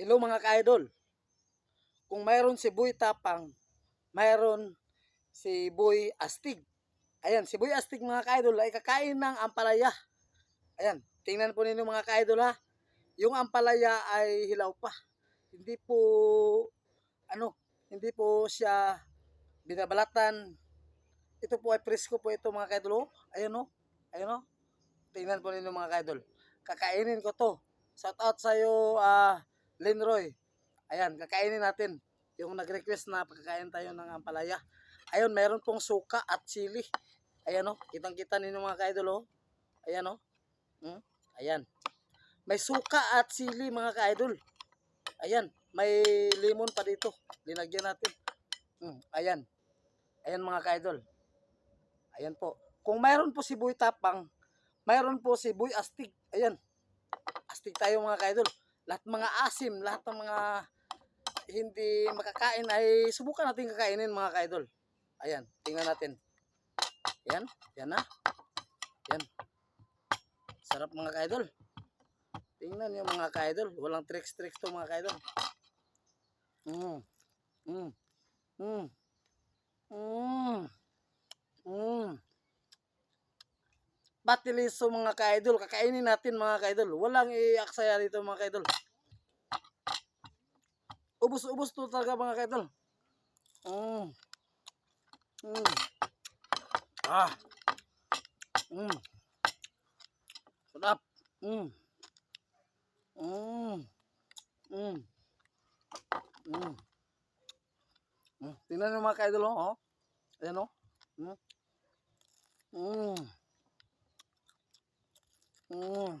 Hello mga ka-idol. Kung mayroon si Boy Tapang, mayroon si Boy Astig. Ayan, si Boy Astig mga ka-idol ay kakain ng ampalaya. Ayan, tingnan po ninyo mga ka-idol ha. Yung ampalaya ay hilaw pa. Hindi po, ano, hindi po siya binabalatan. Ito po ay presko po ito mga ka-idol. Oh. Ayan o, ayan o. Tingnan po ninyo mga ka-idol. Kakainin ko to. Shout out sa iyo, ah, Lenroy. Ayan, kakainin natin. Yung nag-request na pagkakain tayo ng ampalaya. Ayun, meron pong suka at chili. Ayan o, kitang-kita ninyo mga ka-idol o. Ayan o. Hmm? Ayan. May suka at chili mga ka-idol. Ayan, may lemon pa dito. Linagyan natin. Hmm, ayan. Ayan mga ka-idol. Ayan po. Kung mayroon po si Boy Tapang, mayroon po si Boy Astig. Ayan. Astig tayo mga ka-idol. Lahat mga asim, lahat ng mga hindi makakain ay subukan natin kakainin mga ka-idol. Ayan, tingnan natin. Yan, yan na. Yan. Sarap mga ka-idol. Tingnan yung mga ka-idol. Walang tricks-tricks to mga ka-idol. Mm. Mm. Mm. Mm. Mm. Batiliso mga ka-idol. Kakainin natin mga ka-idol. Walang iaksaya dito mga ka-idol. Ubus-ubus to talaga mga ka-idol. Mm. Mm. Ah. Mm. Sarap. Mm. Mm. Mm. Mm. Mm. Tingnan nyo mga ka-idol, oh. Ayan, oh. Mm. Mm.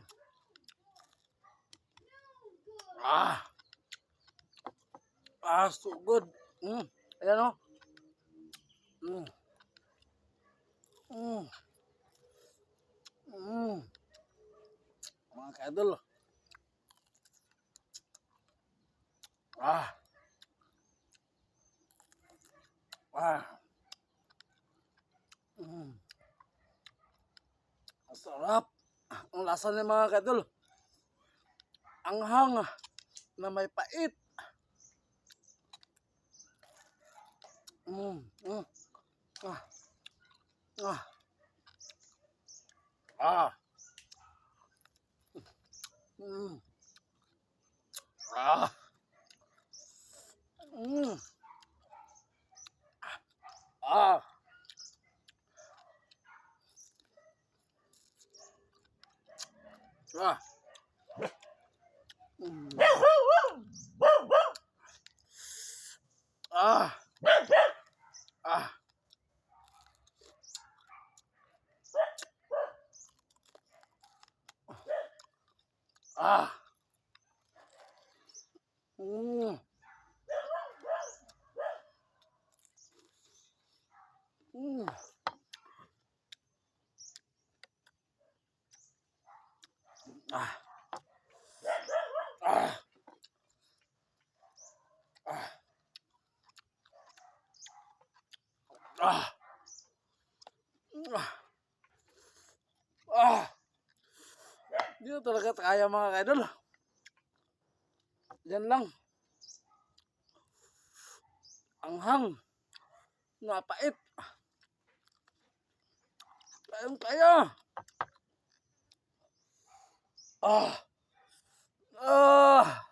Ah. Ah, so good. Mm. Ayan, oh. Mm. Mm. Mm. Mga ka-idol. Ah. Ah. Mm. Sarap. Ang lasa ng mga kadol. Ang hanga na may pait. Mm, mm. Ah. Ah. Ah. Mm. Ah. Mm. Ah. Ah. Mm. Ah. Ah. Ah. Mm. Mm. Ah. Ah. Ah. Ah. Ah. Ah. Hindi na talaga kaya mga kaidol. Yan lang. Ang hang. Napait. Kayang kaya. Ah. Ah.